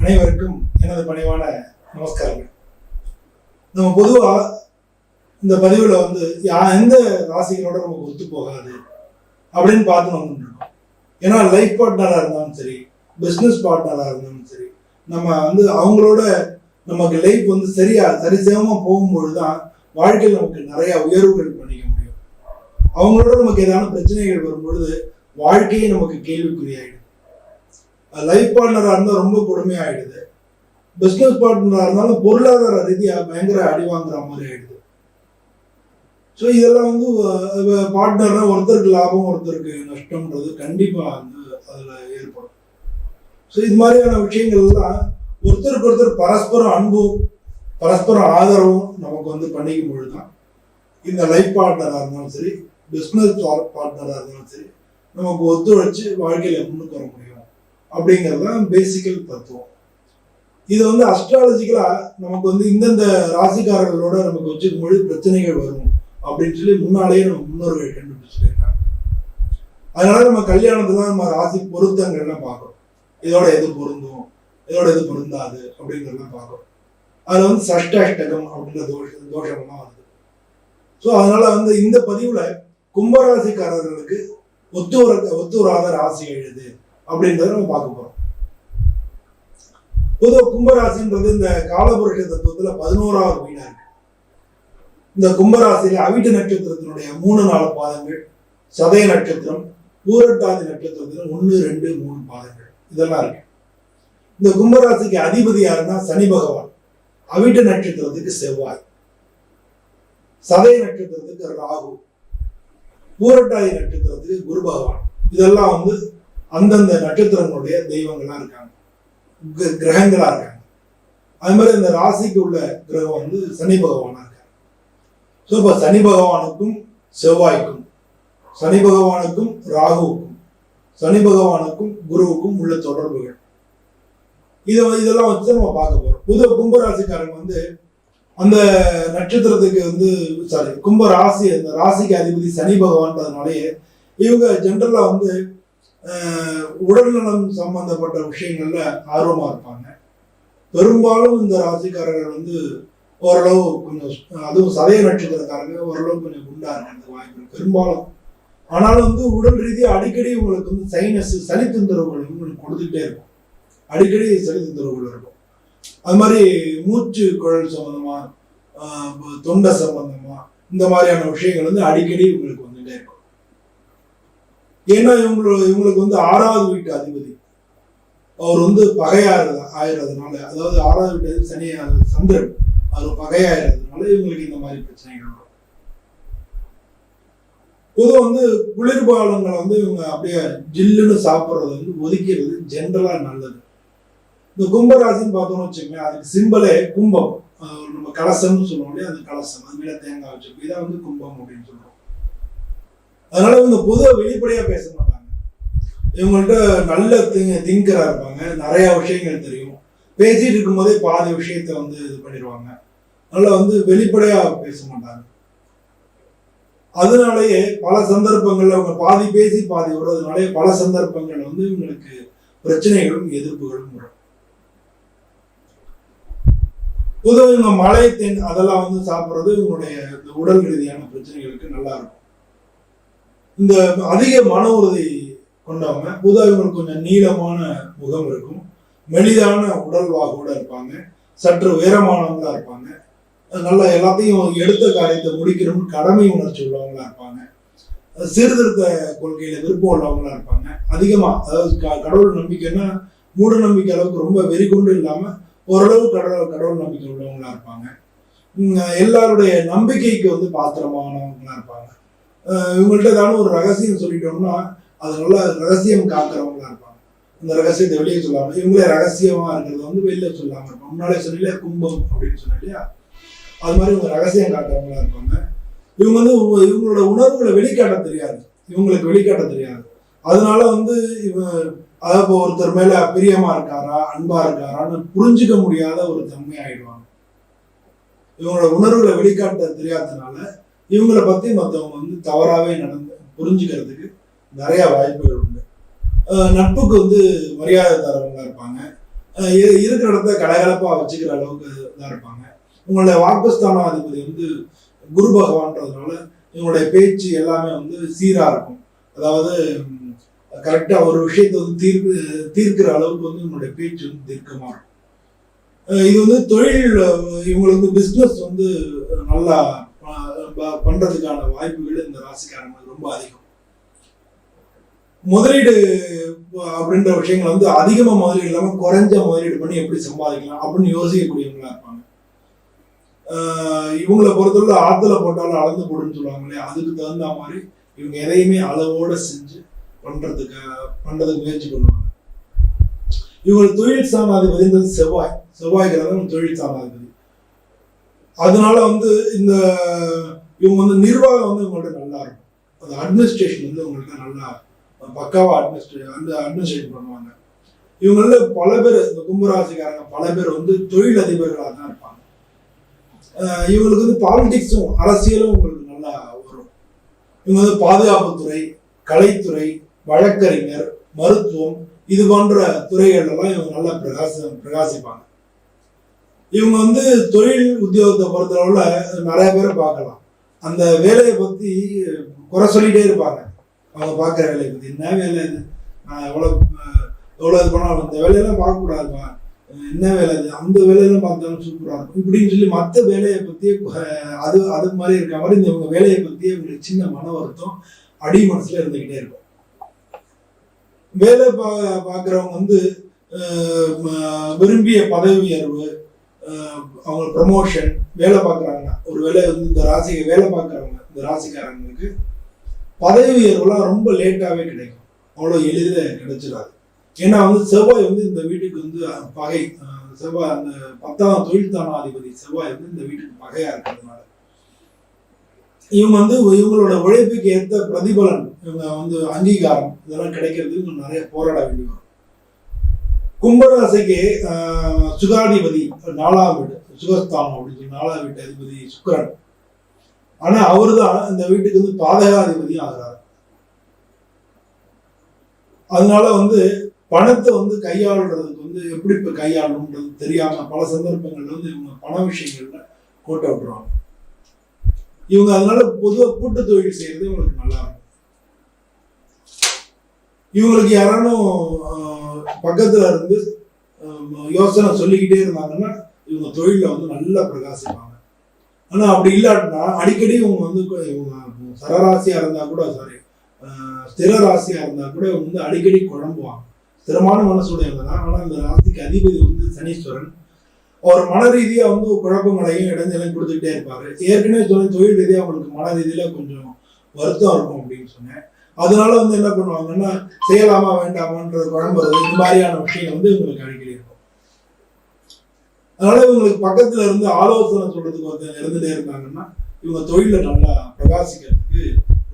அனைவருக்கும் எனது பணிவான நமஸ்காரங்கள். நம்ம பொதுவாக இந்த பதிவில் வந்து யா எந்த ராசிகளோட நமக்கு ஒத்து போகாது அப்படின்னு பார்த்து நம்ம இருக்கோம் ஏன்னா லைஃப் பார்ட்னராக இருந்தாலும் சரி பிஸ்னஸ் பார்ட்னராக இருந்தாலும் சரி நம்ம வந்து அவங்களோட நமக்கு லைஃப் வந்து சரியா சரிசமமாக போகும்பொழுது தான் வாழ்க்கையில் நமக்கு நிறையா உயர்வுகள் பண்ணிக்க முடியும். அவங்களோட நமக்கு ஏதான பிரச்சனைகள் வரும்பொழுது வாழ்க்கையே நமக்கு கேள்விக்குறியாயிடும். லைஃப் பார்ட்னராக இருந்தால் ரொம்ப கொடுமையாகிடுது பிஸ்னஸ் பார்ட்னராக இருந்தாலும் பொருளாதார ரீதியாக பயங்கர அடி வாங்குற மாதிரி ஆகிடுது ஸோ இதெல்லாம் வந்து பார்ட்னர்னா ஒருத்தருக்கு லாபம் ஒருத்தருக்கு நஷ்டம்ன்றது கண்டிப்பாக வந்து அதில் ஏற்படும். ஸோ இது மாதிரியான விஷயங்கள்லாம் ஒருத்தருக்கு ஒருத்தர் பரஸ்பரம் அன்பும் பரஸ்பரம் ஆதரவும் நமக்கு வந்து பண்ணிக்கும் பொழுது தான் இந்த லைஃப் பார்ட்னராக இருந்தாலும் சரி பிஸ்னஸ் பார்ட்னராக இருந்தாலும் சரி நமக்கு ஒத்துழைச்சு வாழ்க்கையில் முன்னுக்கு வர முடியும். அப்படிங்கிறது தான் பேசிக்கல் தத்துவம். இது வந்து அஸ்ட்ராலஜிக்கலாக நமக்கு வந்து இந்தந்த ராசிக்காரர்களோட நமக்கு வச்சுக்கும் பொழுது பிரச்சனைகள் வரும் அப்படின்னு சொல்லி முன்னாலேயே நம்ம முன்னோர்கள் கண்டுபிடிச்சிருக்காங்க. அதனால நம்ம கல்யாணத்துல நம்ம ராசி பொருத்தங்கள்லாம் பார்க்குறோம். இதோட எது பொருந்தும்? இதோட எது பொருந்தாது? அப்படிங்கிறதெல்லாம் பார்க்குறோம். அதில் வந்து சஷ்டாஷ்டகம் அப்படின்ற தோஷ தோஷம்லாம் வருது. ஸோ அதனால வந்து இந்த பதிவில் கும்பராசிக்காரர்களுக்கு ஒத்து வர ஒத்து வராத ராசி எழுது. அப்படின்றத நம்ம பார்க்க போறோம். பொதுவாக கும்பராசின்றது இந்த காலபுருஷ தத்துவத்துல பதினோராவது வீடா இருக்கு. இந்த கும்பராசியில அவிட்ட நட்சத்திரத்தினுடைய மூணு நாலு பாதங்கள் சதய நட்சத்திரம் பூரட்டாதி நட்சத்திரத்தில் ஒன்று ரெண்டு மூணு பாதங்கள். இதெல்லாம் இருக்கு. இந்த கும்பராசிக்கு அதிபதி யாருன்னா சனி பகவான். அவிட்ட நட்சத்திரத்துக்கு செவ்வாய். சதய நட்சத்திரத்துக்கு ராகு. பூரட்டாதி நட்சத்திரத்துக்கு குரு பகவான். இதெல்லாம் வந்து அந்தந்த நட்சத்திரங்களுடைய தெய்வங்களா இருக்காங்க. கிர- கிரகங்களா இருக்காங்க. அது மாதிரி இந்த ராசிக்கு உள்ள கிரகம் வந்து சனி பகவானா இருக்காங்க ஸோ இப்போ சனி பகவானுக்கும் செவ்வாய்க்கும் சனி பகவானுக்கும் ராகுவுக்கும் சனி பகவானுக்கும் குருவுக்கும் உள்ள தொடர்புகள். இதை இதெல்லாம் வச்சு நம்ம பார்க்க போறோம். புது கும்பராசிக்காரங்க வந்து அந்த நட்சத்திரத்துக்கு வந்து சாரி கும்ப ராசி அந்த ராசிக்கு அதிபதி சனி பகவான்றதுனாலேயே இவங்க ஜென்ரலாக வந்து உடல்நலம் சம்பந்தப்பட்ட விஷயங்கள்ல ஆர்வமா இருப்பாங்க. பெரும்பாலும் இந்த ராசிக்காரர்கள் வந்து ஓரளவு கொஞ்சம் அதுவும் சதய நட்சத்திரக்காரங்க ஓரளவு கொஞ்சம் குண்டா இருக்கிறது வாய்ப்பு பெரும்பாலும். ஆனாலும் வந்து உடல் ரீதியாக அடிக்கடி உங்களுக்கு வந்து சைனஸ் சளி தொந்தரவுகள் உங்களுக்கு கொடுத்துட்டே இருக்கும். அடிக்கடி சளி தொந்தரவுகள் இருக்கும். அது மாதிரி மூச்சு குழல் சம்பந்தமா தொண்டை சம்பந்தமா இந்த மாதிரியான விஷயங்கள் வந்து அடிக்கடி உங்களுக்கு இருக்கும் ஏன்னா இவங்களோட இவங்களுக்கு வந்து ஆறாவது வீட்டு அதிபதி. அவர் வந்து பகையாரு ஆயிடுறதுனால அதாவது ஆறாவது வீட்டு அதிபதி சனி சந்திரன். அவர் பகையாயிரதுனால இவங்களுக்கு இந்த மாதிரி பிரச்சனைகள் வரும். பொதுவாக வந்து குளிர்பாலங்களை வந்து இவங்க அப்படியே ஜில்லுன்னு சாப்பிட்றது வந்து ஒதுக்கிறது ஜென்ரலாக நல்லது. இந்த கும்பராசின்னு பார்த்தோம்னு வச்சுக்கோங்க அதுக்கு சிம்பலே கும்பம். நம்ம கலசம்னு சொல்லுவோம் இல்லையா? அந்த கலசம் அது மேலே தேங்காய் வச்சுருக்கோம். இதான் வந்து கும்பம் அப்படின்னு சொல்கிறோம் அதனால இவங்க பொதுவாக வெளிப்படையா பேச மாட்டாங்க. இவங்கள்ட்ட நல்ல திங்க திங்கரா இருப்பாங்க. நிறைய விஷயங்கள் தெரியும். பேசிட்டு இருக்கும்போதே பாதி விஷயத்த வந்து இது பண்ணிடுவாங்க. அதனால வந்து வெளிப்படையா பேச மாட்டாங்க. அதனாலேயே பல சந்தர்ப்பங்கள்ல அவங்க பாதி பேசி பாதி விடுறதுனாலே பல சந்தர்ப்பங்கள் வந்து இவங்களுக்கு பிரச்சனைகளும் எதிர்ப்புகளும் வரும். பொதுவாக இவங்க மழை தென் அதெல்லாம் வந்து சாப்பிட்றது இவங்களுடைய இந்த உடல் ரீதியான பிரச்சனைகளுக்கு நல்லா இருக்கும். இந்த அதிக மன உறுதி கொண்டவங்க பூதாவிகள் கொஞ்சம் நீளமான முகம் இருக்கும். மெலிதான உடல் வாகோட இருப்பாங்க. சற்று உயரமானவங்களா இருப்பாங்க. நல்லா எல்லாத்தையும் எடுத்த காரியத்தை முடிக்கணும்னு கடமை உணர்ச்சி உள்ளவங்களா இருப்பாங்க. சீர்திருத்த கொள்கையில விருப்பம் உள்ளவங்களா இருப்பாங்க. அதிகமா அதாவது க- கடவுள் நம்பிக்கைன்னா மூட நம்பிக்கை அளவுக்கு ரொம்ப வெறி கொண்டு இல்லாம ஓரளவு கடவுள் கடவுள் நம்பிக்கை உள்ளவங்களா இருப்பாங்க. எல்லாருடைய நம்பிக்கைக்கு வந்து பாத்திரமானவங்களா இருப்பாங்க. இவங்கள்ட்ட ஏதாவது ஒரு ரகசியம் சொல்லிட்டோம்னா அது நல்லா ரகசியம் காக்கிறவங்களா இருப்பாங்க. அந்த ரகசியத்தை வெளியே சொல்லாமல் இவங்களே ரகசியமாக இருக்கிறது வந்து வெளியில சொல்லாமல் இருப்பாங்க. முன்னாலே சொன்னீங்களே கும்பம் அப்படின்னு சொன்னேன் இல்லையா? அது மாதிரி இவங்க ரகசியம் காட்டுறவங்களா இருப்பாங்க. இவங்க வந்து இவங்களோட உணர்வுகளை வெளிக்காட்ட தெரியாது. இவங்களுக்கு வெளிக்காட்ட தெரியாது. அதனால வந்து இவன் அதாவது இப்போ ஒருத்தர் மேல பிரியமா இருக்காரா அன்பா இருக்காரான்னு புரிஞ்சுக்க முடியாத ஒரு தன்மை ஆயிடுவாங்க இவங்களோட உணர்வுகளை வெளிக்காட்ட தெரியாததுனால இவங்களை பற்றி மற்றவங்க வந்து தவறாகவே நடந்து புரிஞ்சுக்கிறதுக்கு நிறைய வாய்ப்புகள் உண்டு. நட்புக்கு வந்து மரியாதை தரவங்களாக இருப்பாங்க இருக்கிற இடத்த கலகலப்பாக வச்சுக்கிற அளவுக்கு இதாக இருப்பாங்க. உங்களுடைய வாக்குஸ்தானாதிபதி வந்து குரு பகவான்றதுனால இவங்களுடைய பேச்சு எல்லாமே வந்து சீராக இருக்கும். அதாவது கரெக்டாக ஒரு விஷயத்தை வந்து தீர்ப்பு தீர்க்கிற அளவுக்கு வந்து இவங்களுடைய பேச்சு வந்து தீர்க்கமாக இருக்கும். இது வந்து தொழில் இவங்களுக்கு வந்து பிஸ்னஸ் வந்து நல்லா பண்றதுக்கான வாய்ப்புகள் இந்த ராசிக்காரங்களுக்கு ரொம்ப அதிகம். முதலீடு அப்படின்ற விஷயங்கள் வந்து அதிகமா முதலீடு இல்லாம குறைஞ்ச முதலீடு பண்ணி எப்படி சம்பாதிக்கலாம் அப்படின்னு யோசிக்கக்கூடியவங்களா இருப்பாங்க. ஆஹ் இவங்களை பொறுத்தவரை ஆத்துல போட்டாலும் அளந்து போடுன்னு சொல்லுவாங்களே அதுக்கு தகுந்த மாதிரி இவங்க எதையுமே அளவோட செஞ்சு பண்றதுக்கு பண்றதுக்கு முயற்சி பண்ணுவாங்க. இவங்க தொழில் சாணாதிபதி செவ்வாய் செவ்வாய். கிரகம் தொழில் சாணாதிபதி அதனால வந்து இந்த இவங்க வந்து நிர்வாகம் வந்து இவங்கள்ட்ட நல்லா இருக்கும். அந்த அட்மினிஸ்ட்ரேஷன் வந்து உங்கள்கிட்ட நல்லா பக்காவா அட்மினிஸ்ட்ரே அந்த அட்மினிஸ்ட்ரேட் பண்ணுவாங்க. இவங்கள பல பேர் இந்த கும்பராசிக்காரங்க பல பேர் வந்து தொழில் அதிபர்களாக தான் இருப்பாங்க. இவங்களுக்கு வந்து பாலிடிக்ஸும் அரசியலும் உங்களுக்கு நல்லா வரும். இவங்க வந்து பாதுகாப்புத்துறை கலைத்துறை வழக்கறிஞர் மருத்துவம் இது போன்ற துறைகள்லாம் இவங்க நல்லா பிரகாச பிரகாசிப்பாங்க. இவங்க வந்து தொழில் உத்தியோகத்தை பொறுத்தளவில் நிறைய பேரை பார்க்கலாம். அந்த வேலையை பற்றி குறை சொல்லிகிட்டே இருப்பாங்க. அவங்க பார்க்குற வேலையை பற்றி என்ன வேலை இது? நான் எவ்வளோ எவ்வளோ இது பண்ணாலும் இந்த வேலையெல்லாம் பார்க்கக்கூடாதுப்பா. என்ன வேலை இது? அந்த வேலையெல்லாம் பார்த்தாலும் சூப்பராக இருக்கும். இப்படின்னு சொல்லி மற்ற வேலையை பற்றியே அது அது மாதிரி இருக்க மாதிரி இந்த இவங்க வேலையை பற்றியே இவங்களுக்கு சின்ன மன வருத்தம் அடி மனசுல இருந்துக்கிட்டே இருக்கும். வேலை பா பார்க்குறவங்க வந்து விரும்பிய பதவி உயர்வு அவங்க ப்ரமோஷன் வேலை பார்க்குறாங்கன்னா ஒரு வேலை வந்து இந்த ராசிக்கு வேலை பார்க்குறவங்க இந்த ராசிக்காரங்களுக்கு பதவி உயர்வுலாம் ரொம்ப லேட்டாகவே கிடைக்கும். அவ்வளோ எளிதில் கிடைச்சிடாது. ஏன்னா வந்து செவ்வாய் வந்து இந்த வீட்டுக்கு வந்து பகை. செவ்வாய் அந்த பத்தாம் தொழில் தானாதிபதி செவ்வாய் வந்து இந்த வீட்டுக்கு பகையாக இருக்கிறதுனால. இவங்க வந்து இவங்களோட உழைப்புக்கு ஏற்ற பிரதிபலன் இவங்க வந்து அங்கீகாரம் இதெல்லாம் கிடைக்கிறதுக்கு நிறைய போராட வேண்டி வரும். கும்பராசிக்கு ஆஹ், சுகாதிபதி நாலாம் வீடு சுகஸ்தானம் அப்படின்னு சொல்லி நாலாம் வீட்டு அதிபதி சுக்கரன். ஆனா அவர்தான் இந்த வீட்டுக்கு வந்து பாதகாதிபதியும் ஆகிறார். அதனால வந்து பணத்தை வந்து கையாளுறதுக்கு வந்து எப்படி இப்ப கையாளணுன்றது தெரியாம பல சந்தர்ப்பங்கள்ல வந்து இவங்க பண விஷயங்கள்ல கோட்டை விட்டுருவாங்க. இவங்க அதனால பொதுவா கூட்டு தொழில் செய்யறது இவங்களுக்கு நல்லா இருக்கும். இவங்களுக்கு யாரானும் பக்கத்துல இருந்து யோசனை சொல்லிக்கிட்டே இருந்தாங்கன்னா இவங்க தொழில வந்து நல்லா பிரகாசிப்பாங்க. ஆனா அப்படி இல்லாட்டினா அடிக்கடி இவங்க வந்து இவங்க சரராசியா இருந்தா கூட சாரி ஸ்திர ராசியா இருந்தா கூட இவங்க வந்து அடிக்கடி குழம்புவாங்க. ஸ்திரமான மனசுடையவங்க தான் ஆனா இந்த ராசிக்கு அதிபதி வந்து சனீஸ்வரன். அவர் மன ரீதியா வந்து குழப்பங்களையும் இடைஞ்சலையும் கொடுத்துக்கிட்டே இருப்பாரு. ஏற்கனவே சொன்ன தொழில் ரீதியா அவங்களுக்கு மன ரீதியில கொஞ்சம் வருத்தம் இருக்கும் அப்படின்னு சொன்னேன். அதனால வந்து என்ன பண்ணுவாங்கன்னா செய்யலாமா வேண்டாமான்றது குழம்புறது இந்த மாதிரியான விஷயம் வந்து இவங்களுக்கு அடிக்கடி இருக்கும். அதனால இவங்களுக்கு பக்கத்துல இருந்து ஆலோசனை சொல்றதுக்கு ஒருத்தர் இருந்துட்டே இருந்தாங்கன்னா இவங்க தொழில நல்லா பிரகாசிக்கிறதுக்கு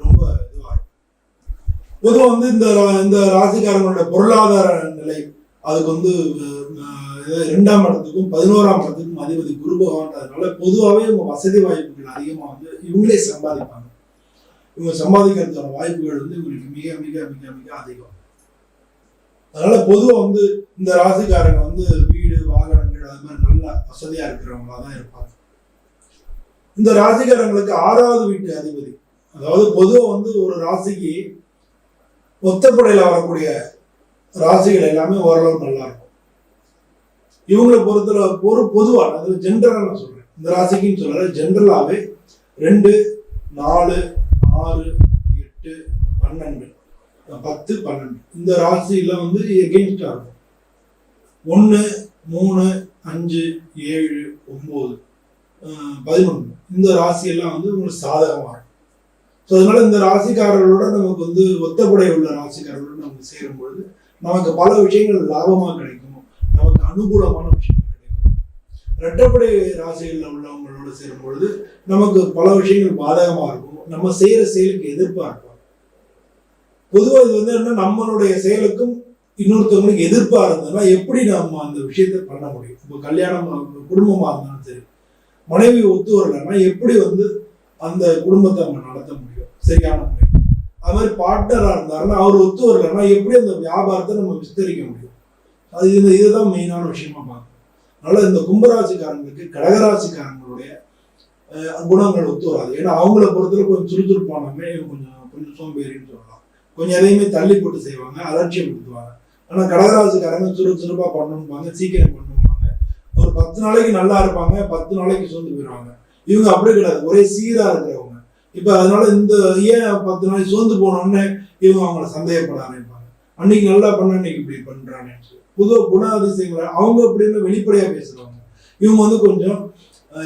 ரொம்ப இதுவா இருக்கும். பொதுவாக வந்து இந்த இந்த ராசிக்காரங்களோட பொருளாதார நிலை அதுக்கு வந்து ரெண்டாம் இடத்துக்கும் பதினோராம் இடத்துக்கும் அதிபதி குரு பகவான்றதுனால பொதுவாகவே இவங்க வசதி வாய்ப்புகள் அதிகமாக வந்து இவங்களே சம்பாதிப்பாங்க. இவங்க சம்பாதிக்கிறதுக்கான வாய்ப்புகள் வந்து இவங்களுக்கு மிக மிக மிக மிக அதிகம். அதனால பொதுவாக வந்து இந்த ராசிக்காரங்க வந்து வீடு வாகனங்கள் அது மாதிரி நல்ல வசதியா இருக்கிறவங்களா தான் இருப்பாங்க. இந்த ராசிக்காரங்களுக்கு ஆறாவது வீட்டு அதிபதி. அதாவது பொதுவாக வந்து ஒரு ராசிக்கு ஒத்தப்படையில் வரக்கூடிய ராசிகள் எல்லாமே ஓரளவு நல்லா இருக்கும். இவங்களை பொறுத்தல ஒரு பொதுவாக அதில் ஜென்ரலாக நான் சொல்கிறேன் இந்த ராசிக்குன்னு சொல்லல ஜென்ரலாகவே ரெண்டு நாலு ஆறு எட்டு பன்னெண்டு. பத்து பன்னெண்டு. இந்த ராசியில் வந்து எகெயின்ஸ்டாக இருக்கும். ஒன்று மூணு அஞ்சு ஏழு ஒம்பது பதினொன்று. இந்த ராசியெல்லாம் வந்து உங்களுக்கு சாதகமாக இருக்கும். ஸோ அதனால இந்த ராசிக்காரர்களோட நமக்கு வந்து ஒத்தப்படை உள்ள ராசிக்காரர்களோட நமக்கு சேரும் பொழுது நமக்கு பல விஷயங்கள் லாபமாக கிடைக்கும். நமக்கு அனுகூலமான விஷயங்கள் கிடைக்கும். ரெட்டப்படை ராசிகளில் உள்ளவங்களோட சேரும் பொழுது நமக்கு பல விஷயங்கள் பாதகமாக இருக்கும். நம்ம செய்யற செயலுக்கு எதிர்ப்பா இருக்கும் பொதுவாக இது வந்து என்ன நம்மளுடைய செயலுக்கும் இன்னொருத்தவங்களுக்கு எதிர்ப்பா இருந்ததுன்னா எப்படி நம்ம அந்த விஷயத்த பண்ண முடியும்? இப்போ கல்யாணம் குடும்பமா இருந்தாலும் சரி மனைவி ஒத்து வரலன்னா எப்படி வந்து அந்த குடும்பத்தை நம்ம நடத்த முடியும்? சரியான முறை அது மாதிரி பார்ட்னரா இருந்தாருன்னா அவர் ஒத்து வரலன்னா எப்படி அந்த வியாபாரத்தை நம்ம விஸ்தரிக்க முடியும்? அது இந்த இதுதான் மெயினான விஷயமா பார்க்கணும். அதனால இந்த கும்பராசிக்காரங்களுக்கு கடகராசிக்காரங்களுடைய குணங்கள் ஒத்து வராது ஏன்னா அவங்கள பொறுத்தவரை கொஞ்சம் சுறுசுறுப்பானமே கொஞ்சம் கொஞ்சம் சோம்பேறின்னு சொல்லலாம். கொஞ்சம் எதையுமே தள்ளி போட்டு செய்வாங்க அலட்சியம் கொடுத்துவாங்க ஆனால் கடகராசுக்காரங்க சுறுசுறுப்பாக பண்ணணும்பாங்க சீக்கிரம் பண்ணுவாங்க. ஒரு பத்து நாளைக்கு நல்லா இருப்பாங்க பத்து நாளைக்கு சோர்ந்து போயிடுவாங்க இவங்க அப்படி கிடையாது. ஒரே சீராக இருக்கிறவங்க. இப்போ அதனால இந்த ஏன் பத்து நாளைக்கு சோர்ந்து போனோடனே இவங்க அவங்கள சந்தேகப்பட ஆரம்பிப்பாங்க. அன்னைக்கு நல்லா பண்ண இன்னைக்கு இப்படி பண்றாங்கன்னு சொல்லி. புது குணாதிசயங்களை அவங்க அப்படின்னு வெளிப்படையாக பேசுகிறாங்க இவங்க வந்து கொஞ்சம்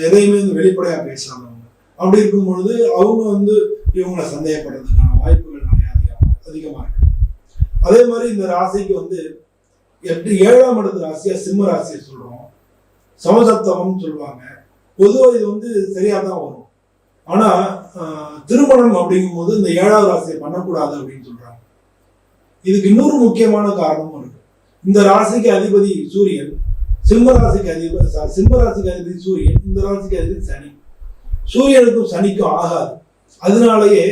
எதையுமே வந்து வெளிப்படையா அவங்க அப்படி இருக்கும் பொழுது அவங்க வந்து இவங்களை சந்தேகப்படுறதுக்கான வாய்ப்புகள் நிறைய அதிகம் அதிகமாக இருக்கு. அதே மாதிரி இந்த ராசிக்கு வந்து எட்டு ஏழாம் இடத்து ராசியா சிம்ம ராசியை சொல்றோம். சமசப்தமம்னு சொல்லுவாங்க. பொதுவாக இது வந்து சரியாக தான் வரும். ஆனால் திருமணம் அப்படிங்கும்போது இந்த ஏழாவது ராசியை பண்ணக்கூடாது அப்படின்னு சொல்றாங்க. இதுக்கு இன்னொரு முக்கியமான காரணமும் இருக்கு. இந்த ராசிக்கு அதிபதி சூரியன். சிம்மராசிக்கு அதிபர் அதிபதி sorry, அதிபதி சூரியன் இந்த ராசிக்கு அதிபதி சனி. சூரியனுக்கும் சனிக்கும் ஆகாது. அதனாலேயே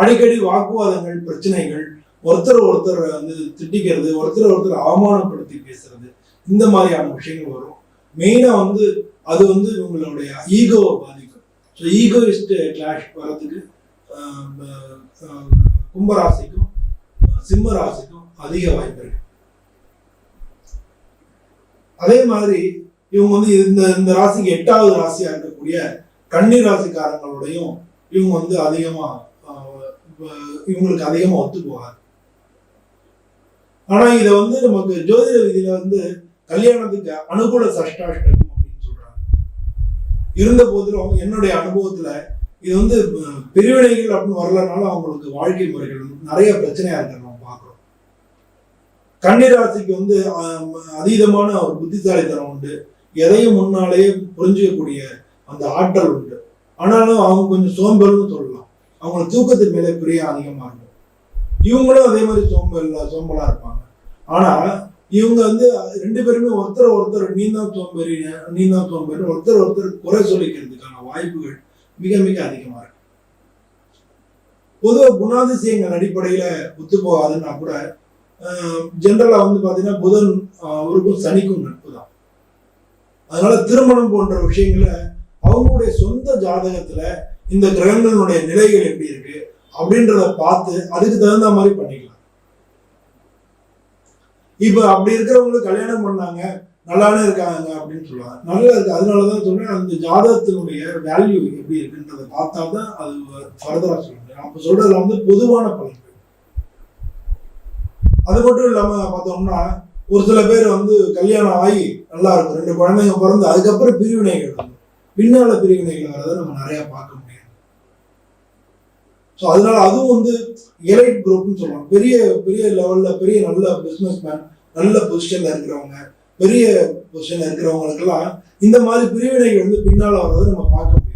அடிக்கடி வாக்குவாதங்கள் பிரச்சனைகள் ஒருத்தர் ஒருத்தர் வந்து திட்டிக்கிறது ஒருத்தர் ஒருத்தர் அவமானப்படுத்தி பேசுறது இந்த மாதிரியான விஷயங்கள் வரும். மெயினாக வந்து அது வந்து உங்களுடைய ஈகோவை பாதிக்கும். ஸோ ஈகோயிஸ்ட் கிளாஷ் வர்றதுக்கு கும்பராசிக்கும் சிம்ம ராசிக்கும் அதிக வாய்ப்பு இருக்கு. அதே மாதிரி இவங்க வந்து இந்த இந்த ராசிக்கு எட்டாவது ராசியா இருக்கக்கூடிய கன்னி ராசிக்காரங்களோடையும் இவங்க வந்து அதிகமா ஆஹ், இவங்களுக்கு அதிகமா ஒத்து ஆனா இத வந்து நமக்கு ஜோதிட விதியில வந்து கல்யாணத்துக்கு அனுகூல சஷ்டாஷ்டகம் அப்படின்னு சொல்றாங்க. இருந்த போதிலும் என்னுடைய அனுபவத்துல இது வந்து பிரிவினைகள் அப்படின்னு வரலனால அவங்களுக்கு வாழ்க்கை முறைகள் நிறைய பிரச்சனையா இருக்கிறத கன்னிராசிக்கு வந்து அதீதமான ஒரு புத்திசாலித்தனம் உண்டு. எதையும் முன்னாலேயே புரிஞ்சிக்கக்கூடிய அந்த ஆற்றல் உண்டு. ஆனாலும் அவங்க கொஞ்சம் சோம்பல்னு சொல்லலாம். அவங்களுக்கு தூக்கத்தின் மேலே பிரிய அதிகமா இருக்கும். இவங்களும் அதே மாதிரி சோம்பல் சோம்பலா இருப்பாங்க. ஆனா இவங்க வந்து ரெண்டு பேருமே ஒருத்தர் ஒருத்தர் நீ தான் சோம்பேறி நீ தான் சோம்பேறி ஒருத்தர் ஒருத்தர் குறை சொல்லிக்கிறதுக்கான வாய்ப்புகள் மிக மிக அதிகமா இருக்கு. பொதுவாக குணாதிசயங்கள் அடிப்படையில ஒத்து போகாதுன்னா கூட ஜென்ரலாக வந்து பார்த்தீங்கன்னா புதன் அவருக்கும் சனிக்கும் நட்பு தான். அதனால திருமணம் போன்ற விஷயங்களை அவங்களுடைய சொந்த ஜாதகத்துல இந்த கிரகங்களுடைய நிலைகள் எப்படி இருக்கு அப்படின்றத பார்த்து அதுக்கு தகுந்த மாதிரி பண்ணிக்கலாம். இப்ப அப்படி இருக்கிறவங்களுக்கு கல்யாணம் பண்ணாங்க நல்லானே இருக்காங்க அப்படின்னு சொல்லுவாங்க. நல்லா இருக்கு. அதனாலதான் சொல்றேன் அந்த ஜாதகத்தினுடைய வேல்யூ எப்படி இருக்குன்றதை பார்த்தா தான் அது ஃபர்தரா சொல்லுங்க அப்போ அப்ப சொல்றதுல வந்து பொதுவான பலன். அது மட்டும் இல்லாமல் பார்த்தோம்னா ஒரு சில பேர் வந்து கல்யாணம் ஆகி நல்லா இருக்கும். ரெண்டு குழந்தைங்க பிறந்து அதுக்கப்புறம் பிரிவினைகள் பின்னால பிரிவினைகள் வரதை நம்ம நிறைய பார்க்க முடியாது. ஸோ அதனால அதுவும் வந்து எலைட் குரூப்னு சொல்லலாம் பெரிய பெரிய லெவல்ல பெரிய நல்ல பிஸ்னஸ் மேன் நல்ல பொசிஷன்ல இருக்கிறவங்க பெரிய பொசிஷன்ல இருக்கிறவங்களுக்கெல்லாம் இந்த மாதிரி பிரிவினைகள் வந்து பின்னால வர்றதை நம்ம பார்க்க முடியும்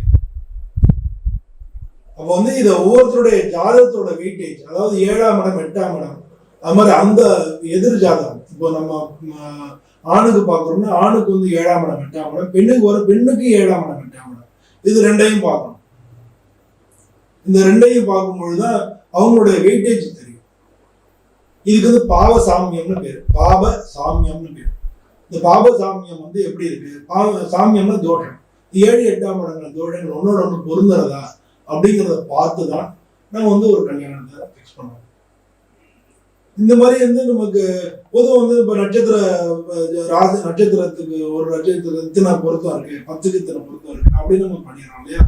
அப்போ வந்து இதை ஒவ்வொருத்தருடைய ஜாதகத்தோட வெயிட்டேஜ் அதாவது ஏழாம் இடம் எட்டாம் இடம் அது மாதிரி அந்த எதிர் ஜாதகம். இப்போ நம்ம ஆணுக்கு பார்க்குறோம்னா ஆணுக்கு வந்து ஏழாம் இடம் எட்டாம் இடம். பெண்ணுக்கு வர பெண்ணுக்கு ஏழாம் இடம் எட்டாம் இடம். இது ரெண்டையும் பார்க்கணும். இந்த ரெண்டையும் பார்க்கும்பொழுது தான் அவங்களுடைய வெயிட்டேஜ் தெரியும். இதுக்கு வந்து பாவ சாமியம்னு பேர். பாப சாமியம்னு பேர். இந்த பாப சாமியம் வந்து எப்படி இருக்கு? பாவ சாமியம்னா தோஷம் ஏழு எட்டாம் இடங்கள் தோஷங்கள் ஒன்னோட ஒன்று பொருந்துறதா அப்படிங்கிறத பார்த்து தான் நம்ம வந்து ஒரு கல்யாணத்தை ஃபிக்ஸ் பண்ணுவோம் இந்த மாதிரி வந்து நமக்கு பொதுவாக வந்து இப்போ நட்சத்திர ராசி நட்சத்திரத்துக்கு ஒரு நட்சத்திர இத்தனை பொருத்தம் இருக்கு பத்துக்கு இத்தனை பொருத்தம் இருக்கு அப்படின்னு நம்ம பண்ணிடுறோம் இல்லையா?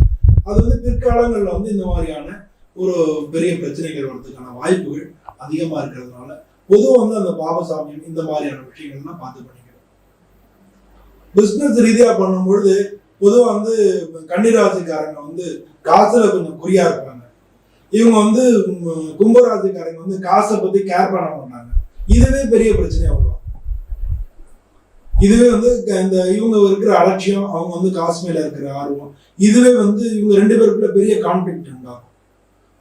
அது வந்து பிற்காலங்களில் வந்து இந்த மாதிரியான ஒரு பெரிய பிரச்சனைகள் வர்றதுக்கான வாய்ப்புகள் அதிகமாக இருக்கிறதுனால பொதுவாக வந்து அந்த பாபசாமியம் இந்த மாதிரியான விஷயங்கள்லாம் பார்த்து பண்ணிக்கிறோம் பிஸ்னஸ் ரீதியாக பண்ணும்பொழுது பொதுவாக வந்து கன்னிராசிக்காரங்க வந்து காசுல கொஞ்சம் குறியா இருப்பாங்க. இவங்க வந்து ம், வந்து காசை பத்தி கேர் பண்ண மாட்டாங்க. இதுவே பெரிய பிரச்சனையா வரும் இதுவே வந்து இந்த இவங்க இருக்கிற அலட்சியம் அவங்க வந்து காசு மேல இருக்கிற ஆர்வம் இதுவே வந்து இவங்க ரெண்டு பேருக்குள்ள பெரிய கான்ஃபிளிக்ட் உண்டாகும்.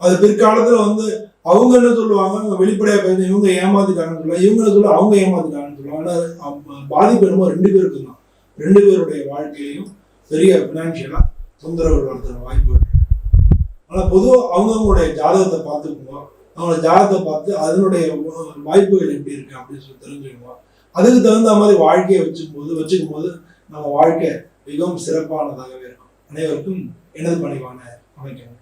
அது பிற்காலத்துல வந்து அவங்க என்ன சொல்லுவாங்க அவங்க வெளிப்படையா பேச இவங்க ஏமாத்துக்காரன்னு சொல்லுவாங்க இவங்க என்ன சொல்லுவாங்க அவங்க ஏமாத்துக்காரன்னு சொல்லுவாங்க. ஆனா பாதிப்பு என்னமோ ரெண்டு பேருக்கு தான். ரெண்டு பேருடைய வாழ்க்கையிலையும் பெரிய பினான்சியலா தொந்தரவு வளர்த்துற வாய்ப்பு ஆனால் பொதுவாக அவங்கவுங்களுடைய ஜாதகத்தை பார்த்துக்கணும். அவங்களோட ஜாதகத்தை பார்த்து அதனுடைய வாய்ப்புகள் எப்படி இருக்கு அப்படின்னு சொல்லி தெரிஞ்சுக்கணும். அதுக்கு தகுந்த மாதிரி வாழ்க்கையை வச்சுக்கும் போது வச்சுக்கும் போது நம்ம வாழ்க்கை மிகவும் சிறப்பானதாகவே இருக்கும். அனைவருக்கும் எனது பணிவான அமைக்கணும்